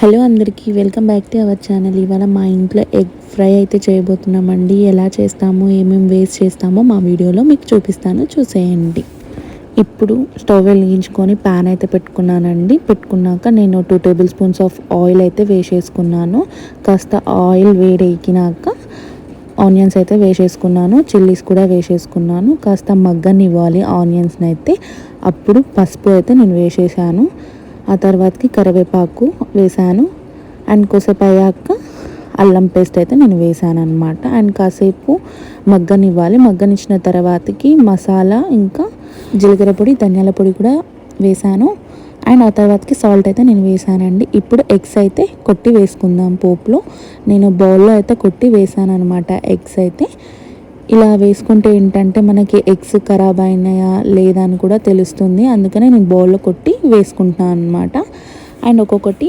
Hello అందరికీ welcome back to our channel. ఇవాళ మా ఇంట్లో ఎగ్ ఫ్రై అయితే చేయబోతున్నామండి. ఎలా చేస్తామో ఏమేమి వేస్ట్ చేస్తామో మా వీడియోలో మీకు చూపిస్తాను. చూసేయండి. ఇప్పుడు స్టవ్ వెలిగించుకొని ప్యాన్ అయితే పెట్టుకున్నానండి. పెట్టుకున్నాక నేను two table spoons of oil అయితే వేసేసుకున్నాను. కాస్త ఆయిల్ వేడెక్కినాక ఆనియన్స్ అయితే వేసేసుకున్నాను. చిల్లీస్ కూడా వేసేసుకున్నాను. కాస్త మగ్గనివ్వాలి ఆనియన్స్ని అయితే అప్పుడు పసుపు అయితే నేను వేసేసాను. ఆ తర్వాతకి కరివేపాకు వేసాను అండ్ కొసేపు అయ్యాక అల్లం పేస్ట్ అయితే నేను వేసాను అనమాట అండ్ కాసేపు మగ్గనివ్వాలి. మగ్గనిచ్చిన తర్వాతకి మసాలా ఇంకా జీలకర్ర పొడి ధనియాల పొడి కూడా వేసాను అండ్ ఆ తర్వాతకి సాల్ట్ అయితే నేను వేసానండి ఇప్పుడు ఎగ్స్ అయితే కొట్టి వేసుకుందాం పోపులో. నేను బౌల్లో అయితే కొట్టి వేసాను అనమాట ఎగ్స్ అయితే. ఇలా వేసుకుంటే ఏంటంటే మనకి ఎగ్స్ ఖరాబ్ అయినాయా లేదా అని కూడా తెలుస్తుంది. అందుకనే నేను బౌల్లో కొట్టి వేసుకుంటున్నాను అనమాట అండ్ ఒక్కొక్కటి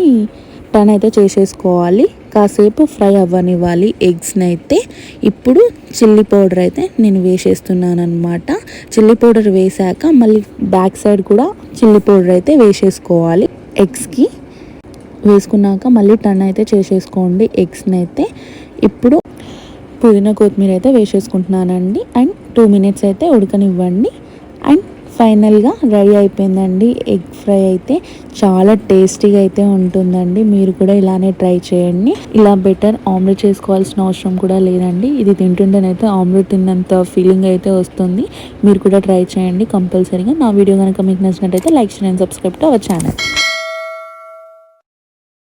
టర్న్ అయితే చేసేసుకోవాలి. కాసేపు ఫ్రై అవ్వనివ్వాలి ఎగ్స్ని అయితే ఇప్పుడు చిల్లీ పౌడర్ అయితే నేను వేసేస్తున్నాను అనమాట చిల్లీ పౌడర్ వేసాక మళ్ళీ బ్యాక్ సైడ్ కూడా చిల్లీ పౌడర్ అయితే వేసేసుకోవాలి ఎగ్స్కి. వేసుకున్నాక మళ్ళీ టర్న్ అయితే చేసేసుకోండి ఎగ్స్ని అయితే ఇప్పుడు పుదీనా కొత్తిమీర అయితే వేసేసుకుంటున్నానండి. అండ్ టూ మినిట్స్ అయితే ఉడకనివ్వండి. అండ్ ఫైనల్గా రెడీ అయిపోయిందండి. ఎగ్ ఫ్రై అయితే చాలా టేస్టీగా అయితే ఉంటుందండి. మీరు కూడా ఇలానే ట్రై చేయండి. ఇలా బెటర్ ఆమ్లెట్ చేసుకోవాల్సిన అవసరం కూడా లేదండి. ఇది తింటుంటేనైతే ఆమ్లెట్ తిన్నంత ఫీలింగ్ అయితే వస్తుంది. మీరు కూడా ట్రై చేయండి కంపల్సరీగా. నా వీడియో కనుక మీకు నచ్చినట్టయితే లైక్ చేయండి సబ్స్క్రైబ్ టు అవర్ ఛానల్.